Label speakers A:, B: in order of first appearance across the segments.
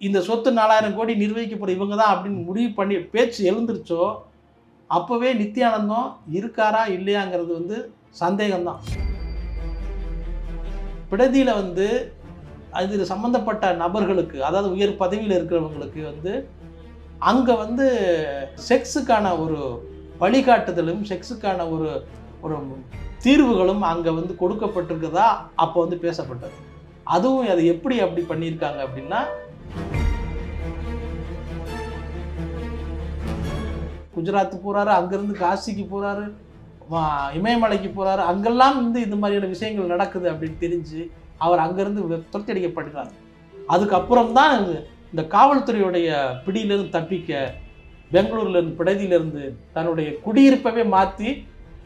A: இந்த சொத்து நாலாயிரம் கோடி நிர்வகிக்கப்படும் இவங்க தான் அப்படின்னு முடிவு பண்ணி பேச்சு எழுந்துருச்சோ அப்போவே நித்யானந்தம் இருக்காரா இல்லையாங்கிறது வந்து சந்தேகம்தான். பிடதியில் வந்து அது சம்மந்தப்பட்ட நபர்களுக்கு அதாவது உயர் பதவியில் இருக்கிறவங்களுக்கு வந்து அங்கே வந்து செக்ஸுக்கான ஒரு வழிகாட்டுதலும் செக்ஸுக்கான ஒரு ஒரு தீர்வுகளும் அங்கே வந்து கொடுக்கப்பட்டிருக்குதா அப்போ வந்து பேசப்பட்டது. அதுவும் அதை எப்படி அப்படி பண்ணியிருக்காங்க அப்படின்னா குஜராத் போகிறாரு அங்கேருந்து காசிக்கு போகிறாரு இமயமலைக்கு போகிறாரு அங்கெல்லாம் வந்து இந்த மாதிரியான விஷயங்கள் நடக்குது அப்படின்னு தெரிஞ்சு அவர் அங்கேருந்து துரத்தி அதுக்கப்புறம் தான் இந்த காவல்துறையுடைய பிடியிலிருந்து தப்பிக்க பெங்களூர்லேருந்து பிடதியிலேருந்து தன்னுடைய குடியிருப்பவே மாற்றி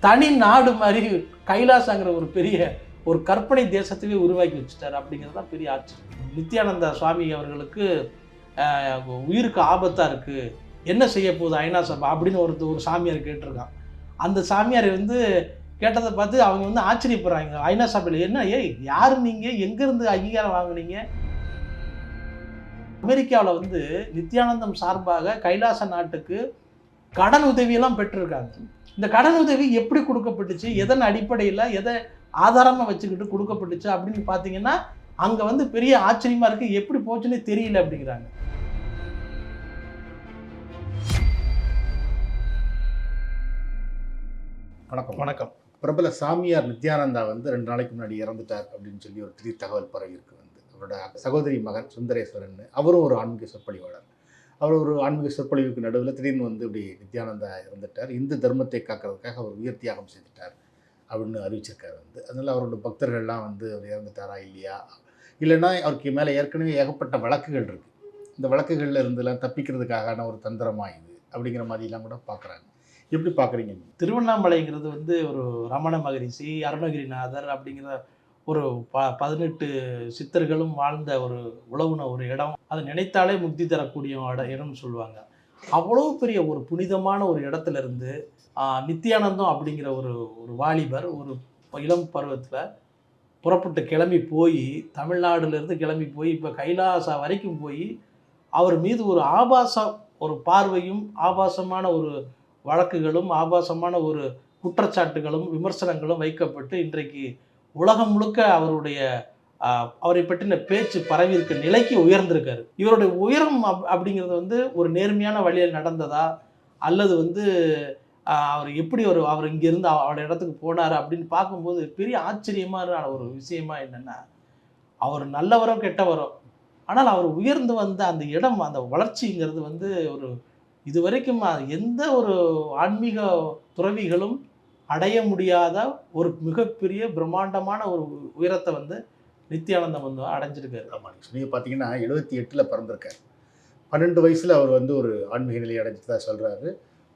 A: தனி நாடு மாதிரி கைலாசங்கிற ஒரு பெரிய ஒரு கற்பனை தேசத்தையே உருவாக்கி வச்சுட்டார் அப்படிங்கிறது தான் பெரிய ஆச்சரியம். நித்யானந்த சுவாமி அவர்களுக்கு உயிருக்கு ஆபத்தாக இருக்குது என்ன செய்ய போகுது ஐநா சபா அப்படின்னு ஒருத்தர் ஒரு சாமியார் கேட்டிருக்கான். அந்த சாமியார் வந்து கேட்டதை பார்த்து அவங்க வந்து ஆச்சரியப்படுறாங்க. ஐநா சபையில் என்ன? ஏய் யார் நீங்கள் எங்கேருந்து அங்கீகாரம் வாங்குனீங்க? அமெரிக்காவில் வந்து நித்யானந்தம் சார்பாக கைலாச நாட்டுக்கு கடன் உதவியெல்லாம் பெற்றிருக்காங்க. இந்த கடன் உதவி எப்படி கொடுக்கப்பட்டுச்சு? எதன் அடிப்படையில் எதை ஆதாரமாக வச்சுக்கிட்டு கொடுக்கப்பட்டுச்சு அப்படின்னு பார்த்தீங்கன்னா அங்கே வந்து பெரிய ஆச்சரியமாக இருக்குது எப்படி போச்சுன்னே தெரியல அப்படிங்கிறாங்க.
B: வணக்கம்.
A: வணக்கம்.
B: பிரபல சாமியார் நித்யானந்தா வந்து ரெண்டு நாளைக்கு முன்னாடி இறந்துட்டார் அப்படின்னு சொல்லி ஒரு திடீர் தகவல் பரவி இருக்கு வந்து. அவரோட சகோதரி மகன் சுந்தரேஸ்வரன் அவரும் ஒரு ஆன்மீக சொற்பொழிவாளர். அவர் ஒரு ஆன்மீக சொற்பொழிவுக்கு நடுவில் திடீர்னு வந்து இப்படி நித்யானந்தா இறந்துட்டார். இந்து தர்மத்தை காக்கிறதுக்காக அவர் உயிர் தியாகம் செய்துட்டார் அப்படின்னு அறிவிச்சிருக்காரு வந்து. அதனால் அவரோட பக்தர்கள்லாம் வந்து அவர் இறந்துட்டாரா இல்லையா? இல்லைன்னா அவருக்கு மேலே ஏற்கனவே ஏகப்பட்ட வழக்குகள் இருக்குது இந்த வழக்குகளில் இருந்தெல்லாம் தப்பிக்கிறதுக்கான ஒரு தந்திரமா இது அப்படிங்கிற மாதிரிலாம் கூட பார்க்குறாங்க எப்படி பார்க்குறீங்க
A: திருவண்ணாமலைங்கிறது வந்து ஒரு ரமண மகரிஷி அருணகிரிநாதர் அப்படிங்கிற ஒரு ப பதினெட்டு சித்தர்களும் வாழ்ந்த ஒரு உழவுன ஒரு இடம். அதை நினைத்தாலே முக்தி தரக்கூடிய இட இடம்னு சொல்லுவாங்க. அவ்வளோ பெரிய ஒரு புனிதமான ஒரு இடத்துல இருந்து நித்யானந்தம் அப்படிங்கிற ஒரு ஒரு வாலிபர் ஒரு இளம் பருவத்தில் புறப்பட்டு கிளம்பி போய் தமிழ்நாடுலேருந்து கிளம்பி போய் இப்போ கைலாசா வரைக்கும் போய் அவர் மீது ஒரு ஆபாச ஒரு பார்வையும் ஆபாசமான ஒரு வழக்குகளும் ஆபாசமான ஒரு குற்றச்சாட்டுகளும் விமர்சனங்களும் வைக்கப்பட்டு இன்றைக்கு உலகம் முழுக்க அவருடைய அவரை பற்றின பேச்சு பரவி இருக்க நிலைக்கு உயர்ந்திருக்காரு. இவருடைய உயரம் அப் அப்படிங்கிறது வந்து ஒரு நேர்மையான வழியில் நடந்ததா? அல்லது வந்து அவர் எப்படி ஒரு அவர் இங்கேருந்து அவரோட இடத்துக்கு போனார் அப்படின்னு பார்க்கும்போது பெரிய ஆச்சரியமான ஒரு விஷயமா என்னென்னா அவர் நல்லவரோ கெட்டவரோ ஆனால் அவர் உயர்ந்து வந்த அந்த இடம் அந்த வளர்ச்சிங்கிறது வந்து ஒரு இது வரைக்கும் எந்த ஒரு ஆன்மீக துறவிகளும் அடைய முடியாத ஒரு மிகப்பெரிய பிரம்மாண்டமான ஒரு உயரத்தை வந்து நித்யானந்தம் வந்து அடைஞ்சிருக்காரு.
B: ஆமாம் நீங்கள் பார்த்தீங்கன்னா எழுபத்தி எட்டில் பிறந்திருக்கார். பன்னெண்டு வயசில் அவர் வந்து ஒரு ஆன்மீக நிலை தான் சொல்கிறாரு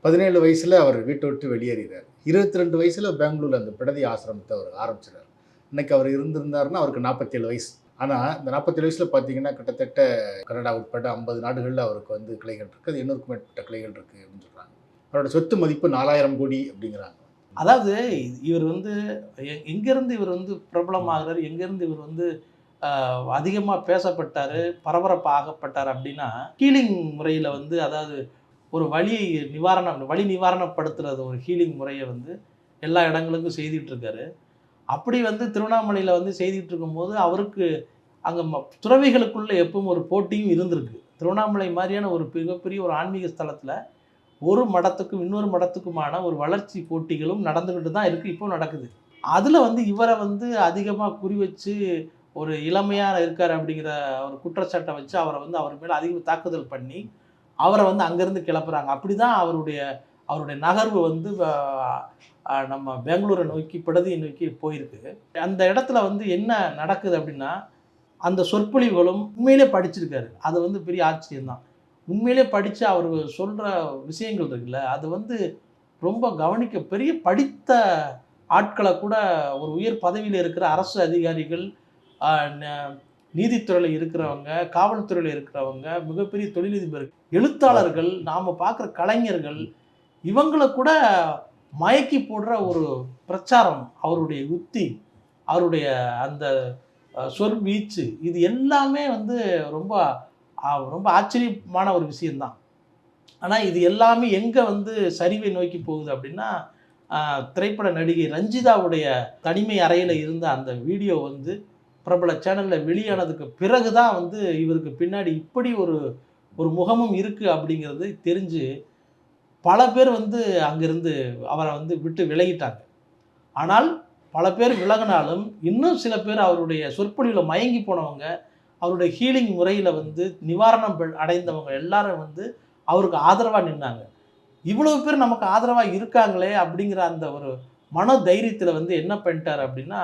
B: பதினேழு வயசில் அவர் வீட்டை விட்டு வெளியேறிறார். இருபத்தி ரெண்டு வயசில் பெங்களூரில் அந்த பிடதி ஆசிரமத்தை அவர் ஆரம்பிச்சிடார் இன்னைக்கு அவர் இருந்திருந்தாருன்னா அவருக்கு நாற்பத்தேழு வயசு. ஆனால் இந்த நாற்பத்தேழு வயசில் பார்த்தீங்கன்னா கிட்டத்தட்ட கனடா உட்பட ஐம்பது நாடுகளில் அவருக்கு வந்து கிளைகள் இருக்குது அது எண்ணூறுக்கும் மேற்பட்ட கிளைகள் இருக்குது அப்படின்னு சொல்கிறாங்க அவரோட சொத்து மதிப்பு நாலாயிரம் கோடி அப்படிங்கிறாங்க.
A: அதாவது இவர் வந்து எங்கேருந்து இவர் வந்து பிரபலமாகிறார் எங்கேருந்து இவர் வந்து அதிகமாக பேசப்பட்டார் பரபரப்பாகப்பட்டார் அப்படின்னா ஹீலிங் முறையில் வந்து அதாவது ஒரு வழி நிவாரணம் வழி நிவாரணப்படுத்துறது ஒரு ஹீலிங் முறையை வந்து எல்லா இடங்களுக்கும் செய்துட்டு இருக்காரு. அப்படி வந்து திருவண்ணாமலையில் வந்து செய்துட்டு இருக்கும்போது அவருக்கு அங்கே துறவிகளுக்குள்ளே எப்பவும் ஒரு போட்டியும் இருந்திருக்கு. திருவண்ணாமலை மாதிரியான ஒரு மிகப்பெரிய ஒரு ஆன்மீக ஸ்தலத்தில் ஒரு மடத்துக்கும் இன்னொரு மடத்துக்குமான ஒரு வளர்ச்சி போட்டிகளும் நடந்துக்கிட்டு தான் இருக்குது இப்போ நடக்குது. அதில் வந்து இவரை வந்து அதிகமாக குறி வச்சு ஒரு இளமையாக இருக்கார் அப்படிங்கிற ஒரு குற்றச்சாட்டை வச்சு அவரை வந்து அவர் மேலே அதிக தாக்குதல் பண்ணி அவரை வந்து அங்கேருந்து கிளப்புறாங்க. அப்படி தான் அவருடைய அவருடைய நகர்வு வந்து நம்ம பெங்களூரை நோக்கி படுதியை நோக்கி போயிருக்கு. அந்த இடத்துல வந்து என்ன நடக்குது அப்படின்னா அந்த சொற்பொழிவுகளும் உண்மையிலே படிச்சிருக்காரு. அது வந்து பெரிய ஆச்சரியம்தான். உண்மையிலே படித்து அவர் சொல்கிற விஷயங்கள் இருக்குல்ல அது வந்து ரொம்ப கவனிக்க பெரிய படித்த ஆட்களை கூட ஒரு உயர் பதவியில் இருக்கிற அரசு அதிகாரிகள் ந- நீதித்துறையில் இருக்கிறவங்க காவல்துறையில் இருக்கிறவங்க மிகப்பெரிய தொழிலதிபர் எழுத்தாளர்கள் நாம் பார்க்குற கலைஞர்கள் இவங்களை கூட மயக்கி போடுற ஒரு பிரச்சாரம் அவருடைய யுக்தி அவருடைய அந்த சொற்வீச்சு இது எல்லாமே வந்து ரொம்ப ரொம்ப ஆச்சரியமான ஒரு விஷயந்தான் ஆனால் இது எல்லாமே எங்கே வந்து சரிவை நோக்கி போகுது அப்படின்னா திரைப்பட நடிகை ரஞ்சிதாவுடைய தனிமை அறையில் இருந்த அந்த வீடியோ வந்து பிரபல சேனலில் வெளியானதுக்கு பிறகு தான் வந்து இவருக்கு பின்னாடி இப்படி ஒரு ஒரு முகமும் இருக்குது அப்படிங்கிறது தெரிஞ்சு பல பேர் வந்து அங்கிருந்து அவரை வந்து விட்டு விலகிட்டாங்க. ஆனால் பல பேர் விலகினாலும் இன்னும் சில பேர் அவருடைய சொற்பொழிவில் மயங்கி போனவங்க அவருடைய ஹீலிங் முறையில் வந்து நிவாரணம் பெ- அடைந்தவங்க எல்லாரும் வந்து அவருக்கு ஆதரவாக நின்னாங்க. இவ்வளவு பேர் நமக்கு ஆதரவாக இருக்காங்களே அப்படிங்கிற அந்த ஒரு மன தைரியத்தில் வந்து என்ன பண்ணிட்டார் அப்படின்னா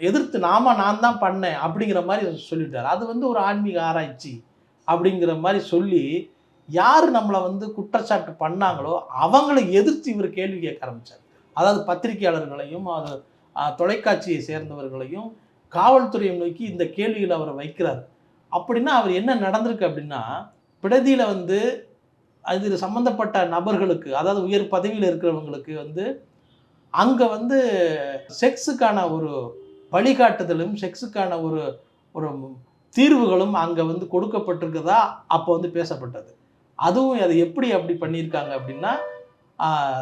A: எதிர்த்து நாம நான் தான் பண்ணேன் அப்படிங்கிற மாதிரி சொல்லிட்டார். அது வந்து ஒரு ஆன்மீக ஆராய்ச்சி அப்படிங்கிற மாதிரி சொல்லி யார் நம்மளை வந்து குற்றச்சாட்டு பண்ணாங்களோ அவங்கள எதிர்த்து இவர் கேள்வி கேட்க ஆரம்பிச்சார். அதாவது பத்திரிகையாளர்களையும் அது தொலைக்காட்சியை சேர்ந்தவர்களையும் காவல்துறையை நோக்கி இந்த கேள்வியில் அவர் வைக்கிறார். அப்படின்னா அவர் என்ன நடந்திருக்கு அப்படின்னா பிடதியில் வந்து அது சம்மந்தப்பட்ட நபர்களுக்கு அதாவது உயர் பதவியில் இருக்கிறவங்களுக்கு வந்து அங்கே வந்து செக்ஸுக்கான ஒரு வழிகாட்டுதலும் செக்ஸுக்கான ஒரு ஒரு தீர்வுகளும் அங்கே வந்து கொடுக்கப்பட்டிருக்கதா அப்போ வந்து பேசப்பட்டது. அதுவும் அதை எப்படி அப்படி பண்ணியிருக்காங்க அப்படின்னா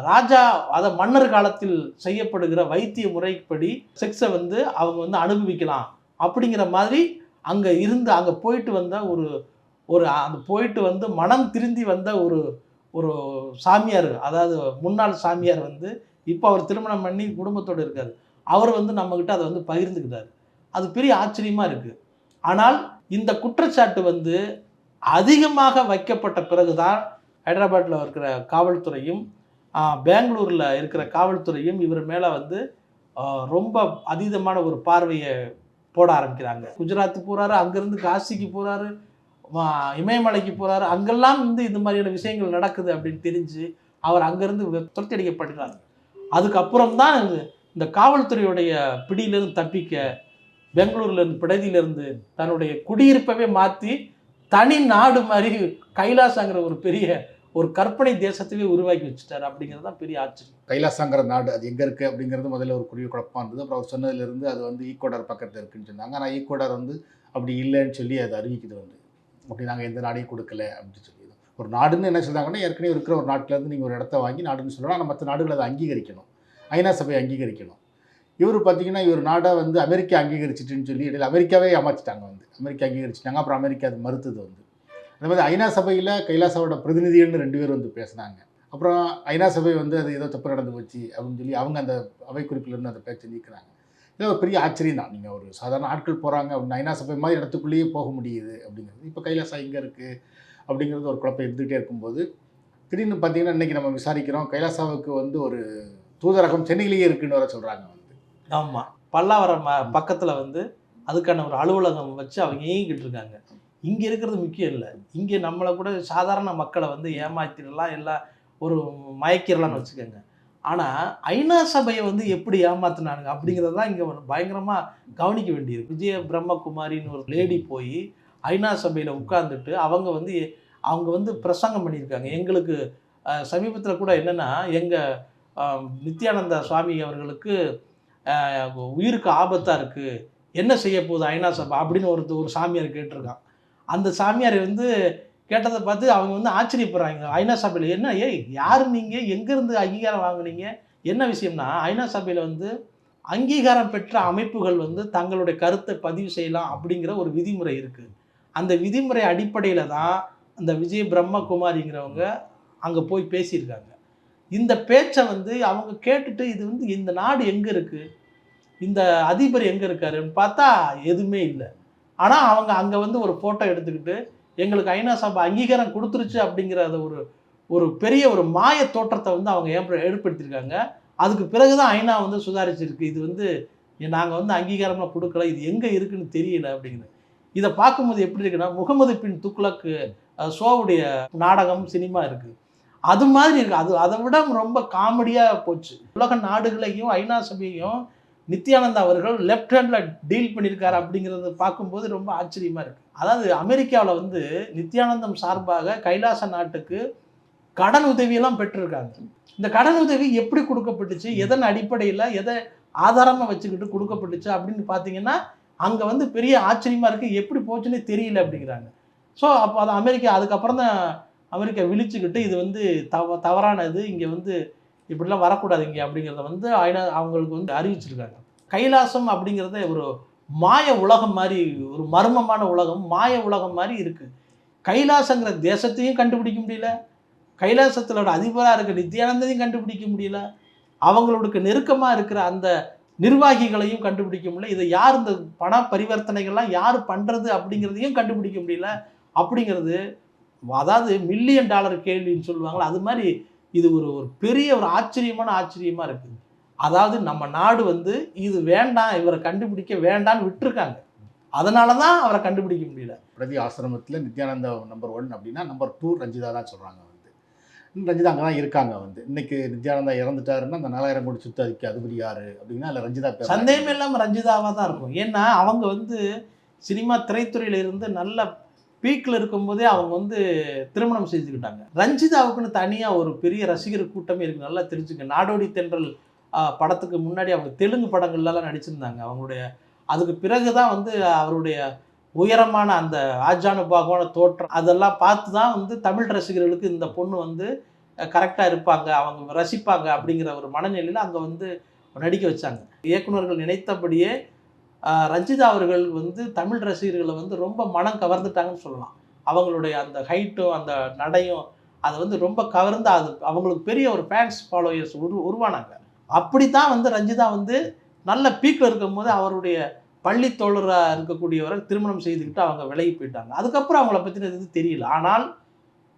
A: ராஜா அதை மன்னர் காலத்தில் செய்யப்படுகிற வைத்திய முறைப்படி செக்ஸை வந்து அவங்க வந்து அனுபவிக்கலாம் அப்படிங்கிற மாதிரி அங்கே இருந்து அங்கே போயிட்டு வந்த ஒரு ஒரு அந்த போயிட்டு வந்து மனம் திருந்தி வந்த ஒரு ஒரு சாமியார் அதாவது முன்னாள் சாமியார் வந்து இப்போ அவர் திருமணம் பண்ணி குடும்பத்தோடு இருக்கார். அவர் வந்து நம்மக்கிட்ட அதை வந்து பகிர்ந்துக்கிட்டார். அது பெரிய ஆச்சரியமாக இருக்குது ஆனால் இந்த குற்றச்சாட்டு வந்து அதிகமாக வைக்கப்பட்ட பிறகுதான் ஹைதராபாத்தில் இருக்கிற காவல்துறையும் பெங்களூரில் இருக்கிற காவல்துறையும் இவர் மேலே வந்து ரொம்ப அதீதமான ஒரு பார்வையை போட ஆரம்பிக்கிறாங்க. குஜராத்து போகிறாரு அங்கேருந்து காசிக்கு போகிறாரு இமயமலைக்கு போகிறாரு அங்கெல்லாம் வந்து இந்த மாதிரியான விஷயங்கள் நடக்குது அப்படின்னு தெரிஞ்சு அவர் அங்கேருந்து துரத்தி அடிக்கப்படுகிறார் அதுக்கப்புறம் தான் இந்த காவல்துறையுடைய பிடியிலிருந்து தப்பிக்க பெங்களூர்லேருந்து பிடதியிலேருந்து தன்னுடைய குடியிருப்பவே மாற்றி தனி நாடு மாதிரி கைலாசாங்கிற ஒரு பெரிய ஒரு கற்பனை தேசத்தையே உருவாக்கி வச்சுட்டார் அப்படிங்கிறது தான் பெரிய ஆச்சரியம்.
B: கைலாசாங்கிற நாடு அது எங்கே இருக்குது அப்படிங்கிறது முதல்ல ஒரு குடிய குழப்பமாக இருந்தது அப்புறம் அவர் சொன்னதுலேருந்து அது வந்து ஈக்குவடர் பக்கத்தில் இருக்குன்னு சொன்னாங்க. ஆனால் ஈக்குவடர் வந்து அப்படி இல்லைன்னு சொல்லி அது அறிவிக்குது வந்து. அப்படி நாங்கள் எந்த நாடையும் கொடுக்கல அப்படின்னு சொல்லி ஒரு நாடுன்னு என்ன சொல்கிறாங்கன்னா ஏற்கனவே இருக்கிற ஒரு நாட்டிலேருந்து நீங்கள் ஒரு இடத்த வாங்கி நாடுன்னு சொல்லலாம் ஆனால் மற்ற நாடுகளை அதை அங்கீகரிக்கணும். ஐநா சபை அங்கீகரிக்கணும். இவர் பார்த்தீங்கன்னா இவர் நாடை வந்து அமெரிக்கா அங்கீகரிச்சிட்டுன்னு சொல்லி இடையில் அமெரிக்காவே ஏமாற்றிட்டாங்க வந்து. அமெரிக்கா அங்கீகரிச்சிட்டாங்க. அப்புறம் அமெரிக்கா அது மறுத்தது வந்து. அந்த மாதிரி ஐநா சபையில் கைலாசாவோட பிரதிநிதிகள்னு ரெண்டு பேர் வந்து பேசுனாங்க. அப்புறம் ஐநா சபை வந்து அது ஏதோ தப்பு நடந்து போச்சு அப்படின்னு சொல்லி அவங்க அந்த அவை குறிப்பிலிருந்து அந்த பேச்சை நீக்கிறாங்க இது ஒரு பெரிய ஆச்சரியம் தான். நீங்கள் ஒரு சாதாரண ஆட்கள் போகிறாங்க அப்படின்னு ஐநா சபை மாதிரி இடத்துக்குள்ளேயே போக முடியுது அப்படிங்கிறது. இப்போ கைலாசா இங்கே இருக்குது அப்படிங்கிறது ஒரு குழப்பம் இருந்துகிட்டே இருக்கும்போது திடீர்னு பார்த்தீங்கன்னா இன்றைக்கி நம்ம விசாரிக்கிறோம் கைலாசாவுக்கு வந்து ஒரு தூதரகம் சென்னையிலேயே இருக்குன்னு வர சொல்கிறாங்க
A: ஆமாம் பல்லாவரம் ம பக்கத்தில் வந்து அதுக்கான ஒரு அலுவலகம் வச்சு அவங்க இயங்கிக்கிட்டு இருக்காங்க இங்கே இருக்கிறது முக்கியம் இல்லை. இங்கே நம்மளை கூட சாதாரண மக்களை வந்து ஏமாத்திடலாம் எல்லாம் ஒரு மயக்கிடலாம்னு வச்சுக்கோங்க. ஆனால் ஐநா சபையை வந்து எப்படி ஏமாத்தினானுங்க அப்படிங்கிறது தான் இங்கே பயங்கரமாக கவனிக்க வேண்டியது விஜய பிரம்மகுமாரின்னு ஒரு லேடி போய் ஐநா சபையில் உட்கார்ந்துட்டு அவங்க வந்து அவங்க வந்து பிரசங்கம் பண்ணியிருக்காங்க. எங்களுக்கு சமீபத்தில் கூட என்னென்னா எங்கள் நித்யானந்தா சுவாமி அவர்களுக்கு உயிருக்கு ஆபத்தாக இருக்குது என்ன செய்ய போகுது ஐநா சபா அப்படின்னு ஒரு ஒரு சாமியார் கேட்டிருக்கான். அந்த சாமியார் வந்து கேட்டதை பார்த்து அவங்க வந்து ஆச்சரியப்படுறாங்க. ஐநா சபையில் என்ன? ஏய் யார் நீங்கள் எங்கேருந்து அங்கீகாரம் வாங்குனீங்க? என்ன விஷயம்னா ஐநா சபையில் வந்து அங்கீகாரம் பெற்ற அமைப்புகள் வந்து தங்களுடைய கருத்தை பதிவு செய்யலாம் அப்படிங்கிற ஒரு விதிமுறை இருக்குது அந்த விதிமுறை அடிப்படையில் தான் அந்த விஜய் பிரம்மகுமாரிங்கிறவங்க அங்கே போய் பேசியிருக்காங்க. இந்த பேச்சை வந்து அவங்க கேட்டுட்டு இது வந்து இந்த நாடு எங்கே இருக்குது இந்த அதிபர் எங்கே இருக்காருன்னு பார்த்தா எதுவுமே இல்லை. ஆனால் அவங்க அங்கே வந்து ஒரு ஃபோட்டோ எடுத்துக்கிட்டு எங்களுக்கு ஐநா சபை அங்கீகாரம் கொடுத்துருச்சு அப்படிங்கிற ஒரு ஒரு பெரிய ஒரு மாய தோற்றத்தை வந்து அவங்க ஏற்படுத்தியிருக்காங்க. அதுக்கு பிறகு தான் ஐநா வந்து சுதாரிச்சிருக்கு. இது வந்து நாங்கள் வந்து அங்கீகாரமாக கொடுக்கல இது எங்கே இருக்குன்னு தெரியல அப்படிங்கிறது இதை பார்க்கும்போது எப்படி இருக்குன்னா முகமது பின் துக்ளக்கு ஷோவுடைய நாடகம் சினிமா இருக்குது அது மாதிரி இருக்குது அது அதை விட ரொம்ப காமெடியாக போச்சு. உலக நாடுகளையும் ஐநா சபையையும் நித்யானந்தா அவர்கள் லெஃப்ட் ஹேண்டில் டீல் பண்ணியிருக்காரு அப்படிங்கிறத பார்க்கும்போது ரொம்ப ஆச்சரியமாக இருக்குது அதாவது அமெரிக்காவில் வந்து நித்யானந்தம் சார்பாக கைலாச நாட்டுக்கு கடன் உதவியெல்லாம் பெற்றிருக்காங்க. இந்த கடன் உதவி எப்படி கொடுக்கப்பட்டுச்சு எதன் அடிப்படையில் எதை ஆதாரமாக வச்சுக்கிட்டு கொடுக்கப்பட்டுச்சு அப்படின்னு பார்த்தீங்கன்னா அங்கே வந்து பெரிய ஆச்சரியமாக இருக்குது எப்படி போச்சுன்னே தெரியல அப்படிங்கிறாங்க. ஸோ அப்போ அது அமெரிக்கா அதுக்கப்புறம் தான் அமெரிக்கா விழிச்சுக்கிட்டு இது வந்து தவ தவறானது இங்கே வந்து இப்படிலாம் வரக்கூடாது இங்கே அப்படிங்கிறத வந்து ஐநா அவங்களுக்கு வந்து அறிவிச்சிருக்காங்க. கைலாசம் அப்படிங்கிறத ஒரு மாய உலகம் மாதிரி ஒரு மர்மமான உலகம் மாய உலகம் மாதிரி இருக்குது கைலாசங்கிற தேசத்தையும் கண்டுபிடிக்க முடியல. கைலாசத்திலோட அதிபராக இருக்க நித்யானந்தையும் கண்டுபிடிக்க முடியல. அவங்களுக்கு நெருக்கமாக இருக்கிற அந்த நிர்வாகிகளையும் கண்டுபிடிக்க முடியல. இதை யார் இந்த பண பரிவர்த்தனைகள்லாம் யார் பண்ணுறது அப்படிங்கிறதையும் கண்டுபிடிக்க முடியல. அப்படிங்கிறது அதாவது மில்லியன் டாலர் கேள்வின்னு சொல்லுவாங்களா அது மாதிரி இது ஒரு ஒரு பெரிய ஒரு ஆச்சரியமான ஆச்சரியமாக இருக்குது. அதாவது நம்ம நாடு வந்து இது வேண்டாம் இவரை கண்டுபிடிக்க வேண்டாம்னு விட்டுருக்காங்க. அதனால தான் அவரை கண்டுபிடிக்க முடியல.
B: பிரதி ஆசிரமத்தில் நித்யானந்தா நம்பர் ஒன் அப்படின்னா நம்பர் டூ ரஞ்சிதா தான் சொல்கிறாங்க வந்து. ரஞ்சிதா அங்கே தான் இருக்காங்க வந்து. இன்னைக்கு நித்யானந்தா இறந்துட்டாருன்னா அந்த நாலாயிரம் கோடி சுத்த அதுக்கு அதிபதி யாரு அப்படின்னா அதில் ரஞ்சிதா பேர்
A: சந்தேகமே இல்லாமல் ரஞ்சிதாவாக தான் இருக்கும். ஏன்னா அவங்க வந்து சினிமா திரைத்துறையில இருந்து நல்ல பீக்கில் இருக்கும்போதே அவங்க வந்து திருமணம் செஞ்சுக்கிட்டாங்க. ரஞ்சிதாவுக்குன்னு தனியாக ஒரு பெரிய ரசிகர் கூட்டமே இருக்குது நல்லா தெரிஞ்சுங்க. நாடோடி தென்றல் படத்துக்கு முன்னாடி அவங்க தெலுங்கு படங்கள்லாம் நடிச்சிருந்தாங்க. அவங்களுடைய அதுக்கு பிறகு தான் வந்து அவருடைய உயரமான அந்த ஆஜானுபாகமான தோற்றம் அதெல்லாம் பார்த்து தான் வந்து தமிழ் ரசிகர்களுக்கு இந்த பொண்ணு வந்து கரெக்டாக இருப்பாங்க. அவங்க ரசிப்பாங்க அப்படிங்கிற ஒரு மனநிலையில் அங்கே வந்து நடிக்க வச்சாங்க. இயக்குனர்கள் நினைத்தபடியே ரஞ்சிதா அவர்கள் வந்து தமிழ் ரசிகர்களை வந்து ரொம்ப மனம் கவர்ந்துட்டாங்கன்னு சொல்லலாம். அவங்களுடைய அந்த ஹைட்டும் அந்த நடையும் அதை வந்து ரொம்ப கவர்ந்து அது அவங்களுக்கு பெரிய ஒரு ஃபேன்ஸ் ஃபாலோயர்ஸ் உரு உருவானாங்க. அப்படி தான் வந்து ரஞ்சிதா வந்து நல்ல பீக்கில் இருக்கும்போது அவருடைய பள்ளி தோழராக இருக்கக்கூடியவரை திருமணம் செய்துக்கிட்டு அவங்க விலகி போயிட்டாங்க. அதுக்கப்புறம் அவங்கள பற்றின இது தெரியல. ஆனால்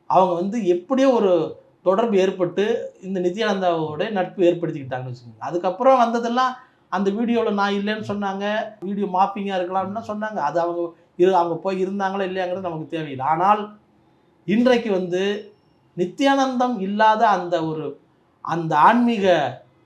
A: அவங்க வந்து எப்படியோ ஒரு தொடர்பு ஏற்பட்டு இந்த நித்யானந்தாவோட நட்பு ஏற்படுத்திக்கிட்டாங்கன்னு வச்சுக்கோங்க. அதுக்கப்புறம் வந்ததெல்லாம் அந்த வீடியோவில் நான் இல்லைன்னு சொன்னாங்க வீடியோ மாப்பிங்காக இருக்கலாம்னு சொன்னாங்க. அது அவங்க இரு அவங்க போய் இருந்தாங்களா இல்லையாங்கிறது நமக்கு தேவையில்லை. ஆனால் இன்றைக்கு வந்து நித்தியானந்தம் இல்லாத அந்த ஒரு அந்த ஆன்மீக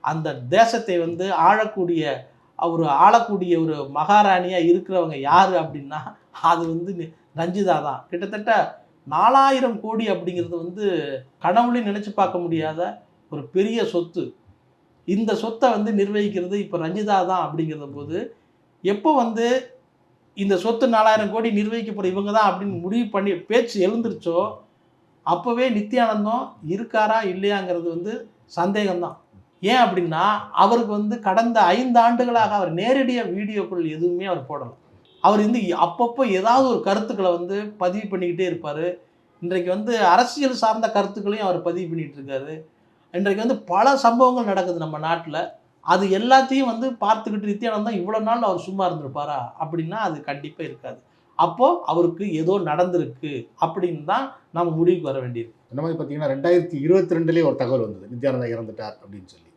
A: அந்த தேசத்தை வந்து ஆளக்கூடிய ஒரு ஆளக்கூடிய ஒரு மகாராணியாக இருக்கிறவங்க யார் அப்படின்னா அது வந்து நி- ரஞ்சிதா தான். கிட்டத்தட்ட நாலாயிரம் கோடி அப்படிங்கிறது வந்து கனவுலையும் நினச்சி பார்க்க முடியாத ஒரு பெரிய சொத்து. இந்த சொத்தை வந்து நிர்வகிக்கிறது இப்போ ரஞ்சிதா தான் அப்படிங்கிறத போது எப்போ வந்து இந்த சொத்து நாலாயிரம் கோடி நிர்வகிக்கப்படும் இவங்க தான் அப்படின்னு முடிவு பண்ணி பேச்சு எழுந்துருச்சோ அப்போவே நித்யானந்தம் இருக்காரா இல்லையாங்கிறது வந்து சந்தேகம்தான். ஏன் அப்படின்னா அவருக்கு வந்து கடந்த ஐந்து ஆண்டுகளாக அவர் நேரடியாக வீடியோக்கள் எதுவுமே அவர் போடலை. அவர் வந்து அப்பப்போ ஏதாவது ஒரு கருத்துக்களை வந்து பதிவு பண்ணிக்கிட்டே இருப்பார். இன்றைக்கு வந்து அரசியல் சார்ந்த கருத்துக்களையும் அவர் பதிவு பண்ணிகிட்டு இருக்காரு. இன்றைக்கு வந்து பல சம்பவங்கள் நடக்குது நம்ம நாட்டில். அது எல்லாத்தையும் வந்து பார்த்துக்கிட்டு நித்யானந்தம் இவ்வளோ நாள் அவர் சும்மா இருந்திருப்பாரா? அப்படின்னா அது கண்டிப்பாக இருக்காது. அப்போது அவருக்கு ஏதோ நடந்திருக்கு அப்படின்னு தான் நம்ம முடிவுக்கு வர வேண்டியிருக்கு.
B: இந்த மாதிரி பார்த்தீங்கன்னா ரெண்டாயிரத்தி இருபத்தி ரெண்டுலேயே ஒரு தகவல் வந்தது. நித்யானந்தா இறந்துட்டார் அப்படின்னு சொல்லி.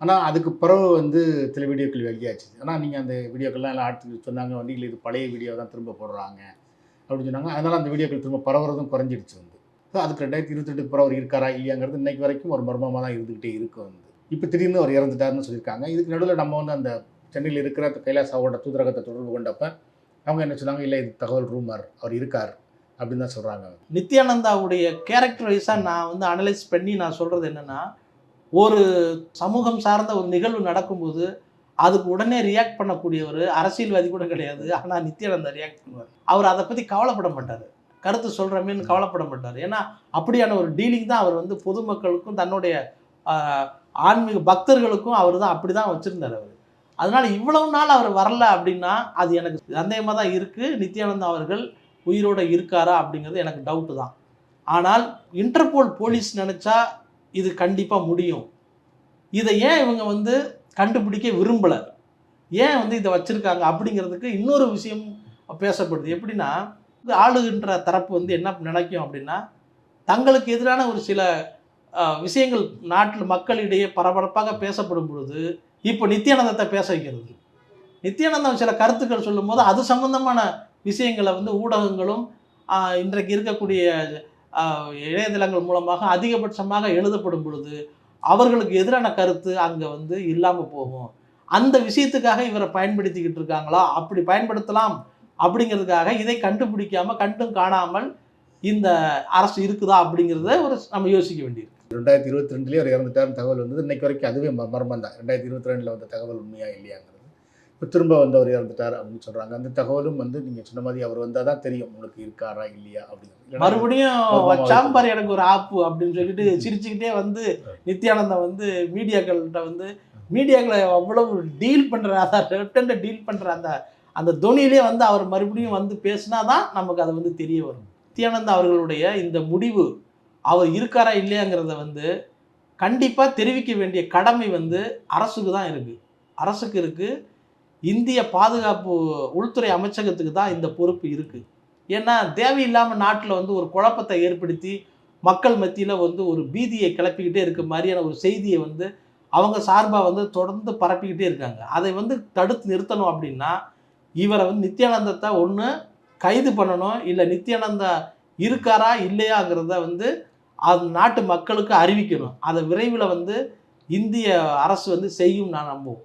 B: ஆனால் அதுக்கு பிறகு வந்து சில வீடியோக்கள் வெளியாச்சு. ஆனால் நீங்கள் அந்த வீடியோக்கள்லாம் எல்லாம் அடுத்து சொன்னாங்க வந்து இல்லை இது பழைய வீடியோ தான் திரும்ப போடுறாங்க அப்படின்னு சொன்னாங்க. அதனால் அந்த வீடியோக்கள் திரும்ப பரவுறதும் குறைஞ்சிடுச்சு வந்து. ஸோ அதுக்கு ரெண்டாயிரத்தி இருபத்தி ரெண்டுக்கு பிறகு அவர் இருக்காரா இல்லையாங்கிறது இன்னைக்கு வரைக்கும் ஒரு மர்மமாக தான் இருந்துக்கிட்டே இருக்கும் வந்து. இப்போ திடீர்னு அவர் இறந்துட்டாருன்னு சொல்லியிருக்காங்க. இதுக்கு நடுவில் நம்ம வந்து அந்த சென்னையில் இருக்கிற கைலாசாவோட தூதரகத்தை தொடர்பு கொண்டப்ப அவங்க என்ன சொன்னாங்க? இல்லை இது தகவல் ரூமர் அவர் இருக்கார். அப்படின்னு தான் சொல்கிறாங்க
A: நித்யானந்தாவுடைய கேரக்டர் வைஸாக நான் வந்து அனலைஸ் பண்ணி நான் சொல்கிறது என்னென்னா ஒரு சமூகம் சார்ந்த ஒரு நிகழ்வு நடக்கும்போது அதுக்கு உடனே ரியாக்ட் பண்ணக்கூடியவர் அரசியல்வாதி கூட கிடையாது. ஆனால் நித்யானந்தா ரியாக்ட் பண்ணுவார். அவர் அதை பற்றி கவலைப்பட மாட்டார். கருத்து சொல்கிறமேன்னு கவலைப்பட மாட்டார். ஏன்னா அப்படியான ஒரு டீலிங் தான் அவர் வந்து பொதுமக்களுக்கும் தன்னுடைய ஆன்மீக பக்தர்களுக்கும் அவர் தான் அப்படி தான் வச்சுருந்தார் அவர். அதனால் இவ்வளவு நாள் அவர் வரல அப்படின்னா அது எனக்கு சந்தேகமாக தான் இருக்குது நித்யானந்தா அவர்கள் உயிரோடு இருக்காரா அப்படிங்கிறது எனக்கு டவுட்டு தான். ஆனால் இன்டர்போல் போலீஸ் நினச்சா இது கண்டிப்பாக முடியும். இதை ஏன் இவங்க வந்து கண்டுபிடிக்க விரும்பலை? ஏன் வந்து இதை வச்சுருக்காங்க அப்படிங்கிறதுக்கு இன்னொரு விஷயம் பேசப்படுது. எப்படின்னா இது ஆளுகின்ற தரப்பு வந்து என்ன நினைக்கும் அப்படின்னா தங்களுக்கு எதிரான ஒரு சில விஷயங்கள் நாட்டில் மக்களிடையே பரபரப்பாக பேசப்படும் பொழுது இப்போ நித்யானந்தத்தை பேச வைக்கிறது. நித்யானந்தம் சில கருத்துக்கள் சொல்லும்போது அது சம்பந்தமான விஷயங்களை வந்து ஊடகங்களும் இன்றைக்கு இருக்கக்கூடிய இணையதளங்கள் மூலமாக அதிகபட்சமாக எழுதப்படும் பொழுது அவர்களுக்கு எதிரான கருத்து அங்கே வந்து இல்லாமல் போகும். அந்த விஷயத்துக்காக இவரை பயன்படுத்திக்கிட்டு இருக்காங்களா? அப்படி பயன்படுத்தலாம். அப்படிங்கிறதுக்காக இதை கண்டுபிடிக்காம கண்டும் காணாமல் இந்த அரசு இருக்குதா அப்படிங்கிறத ஒரு நம்ம யோசிக்க வேண்டியிருக்கு.
B: ரெண்டாயிரத்தி இருபத்தி ரெண்டுலேயே அவர் இறந்துட்டார்னு தகவல் வந்தது. இன்னைக்கு வரைக்கும் அதுவே மர்மம் தான் ரெண்டாயிரத்தி இருபத்தி ரெண்டில் வந்த தகவல் உண்மையா இல்லையாங்கிறது இப்ப திரும்ப வந்தவர் இறந்துட்டார் அப்படின்னு சொல்றாங்க. அந்த தகவலும் வந்து நீங்க சொன்ன மாதிரி அவர் வந்தால் தான் தெரியும். உங்களுக்கு இருக்காரா இல்லையா அப்படின்னு
A: மறுபடியும்
B: மர்மமா
A: வச்சாம் பாரு எனக்கு ஒரு ஆப்பு அப்படின்னு சொல்லிட்டு சிரிச்சுக்கிட்டே வந்து நித்யானந்தம் வந்து மீடியாக்கள்கிட்ட வந்து மீடியாக்களை அவ்வளவு டீல் பண்ற அதான் டீல் பண்ற அந்த அந்த துணியிலே வந்து அவர் மறுபடியும் வந்து பேசினா தான் நமக்கு அது வந்து தெரிய வரும். நித்யானந்தா அவர்களுடைய இந்த முடிவு அவர் இருக்காரா இல்லையாங்கிறத வந்து கண்டிப்பாக தெரிவிக்க வேண்டிய கடமை வந்து அரசுக்கு தான் இருக்குது அரசுக்கு இருக்குது இந்திய பாதுகாப்பு உள்துறை அமைச்சகத்துக்கு தான் இந்த பொறுப்பு இருக்குது ஏன்னா தேவையில்லாமல் நாட்டில் வந்து ஒரு குழப்பத்தை ஏற்படுத்தி மக்கள் மத்தியில் வந்து ஒரு பீதியை கிளப்பிக்கிட்டே இருக்க மாதிரியான ஒரு செய்தியை வந்து அவங்க சார்பாக வந்து தொடர்ந்து பரப்பிக்கிட்டே இருக்காங்க. அதை வந்து தடுத்து நிறுத்தணும் அப்படின்னா இவரை வந்து நித்யானந்தத்தை ஒன்று கைது பண்ணணும் இல்லை நித்யானந்தா இருக்காரா இல்லையாங்கிறத வந்து அது நாட்டு மக்களுக்கு அறிவிக்கணும். அதை விரைவில் வந்து இந்திய அரசு வந்து செய்யும் நான் நம்புவோம்.